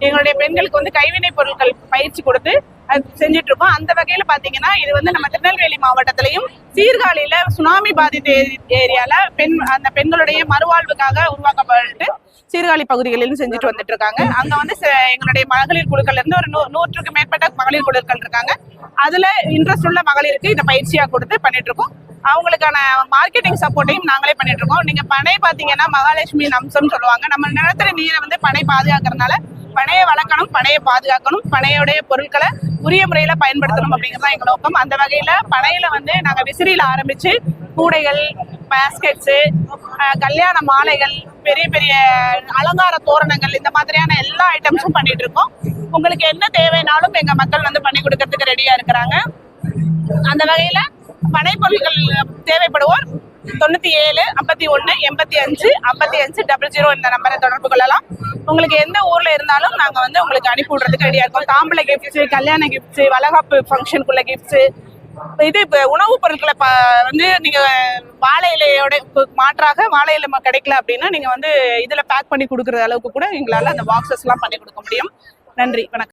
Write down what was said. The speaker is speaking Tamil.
எங்களுடைய பெண்களுக்கு வந்து கைவினை பொருட்கள் பயிற்சி கொடுத்து அது செஞ்சுட்டு இருக்கோம் அந்த வகையில பாத்தீங்கன்னா இது வந்து நம்ம திருநெல்வேலி மாவட்டத்திலையும் சீர்காழியில சுனாமி பாதித்த ஏரியால பெண் அந்த பெண்களுடைய மறுவாழ்வுக்காக உருவாக்கப்பட்டு சீர்காழி பகுதிகளிலும் செஞ்சுட்டு வந்துட்டு இருக்காங்க அங்க வந்து ச- எங்களுடைய மகளிர் குழுக்கள்ல இருந்து ஒரு நூற்றுக்கு மேற்பட்ட மகளிர் குழுக்கள் இருக்காங்க. அதுல இன்ட்ரெஸ்ட் உள்ள மகளிருக்கு இந்த பயிற்சியா கொடுத்து பண்ணிட்டு இருக்கோம் அவங்களுக்கான மார்க்கெட்டிங் சப்போர்ட்டையும் நாங்களே பண்ணிட்டு இருக்கோம் நீங்க பனை பாத்தீங்கன்னா மகாலட்சுமி அம்சம் சொல்லுவாங்க. நம்ம நிலத்தடி நீரை வந்து பனை பாதுகாக்கிறதுனால பனையை வளர்க்கணும் பனையை பாதுகாக்கணும் பனையோடைய பொருட்களை உரிய முறையில பயன்படுத்தணும் அப்படிங்கிறது தான் எங்க நோக்கம். அந்த வகையில பனையில வந்து நாங்க விசிறியில ஆரம்பிச்சு கூடைகள் பேஸ்கெட்ஸு கல்யாண மாலைகள் பெரிய பெரிய அலங்கார தோரணங்கள் இந்த மாதிரியான எல்லா ஐட்டம்ஸும் பண்ணிட்டு இருக்கோம். உங்களுக்கு என்ன தேவைனாலும் எங்க மக்கள் வந்து பண்ணி கொடுக்கறதுக்கு ரெடியா இருக்கிறாங்க. அந்த வகையில பனை பொருட்கள் தொண்ணூற்றி தொண்ணூத்தி ஏழு ஐம்பத்தி ஒன்று எண்பத்தி அஞ்சு ஐம்பத்தி அஞ்சு டபுள் ஜீரோ இந்த நம்பரை தொடர்பு கொள்ளலாம். உங்களுக்கு எந்த ஊர்ல இருந்தாலும் நாங்க வந்து உங்களுக்கு அனுப்பி விடுறதுக்கு ரெடியா இருக்கோம். தாம்பளை கிஃப்ட்ஸ் கல்யாண கிஃப்ட்ஸ் வளகாப்பு ஃபங்க்ஷனுக்குள்ள கிஃப்ட்ஸ் இது இப்போ உணவுப் பொருட்களை ப வந்து நீங்கள் வாழை இலையோட மாற்றாக வாழை இலை கிடைக்கல அப்படின்னா நீங்கள் வந்து இதில் பேக் பண்ணி கொடுக்குற அளவுக்கு கூட எங்களால் அந்த பாக்ஸஸ்லாம் பண்ணி கொடுக்க முடியும். நன்றி வணக்கம்.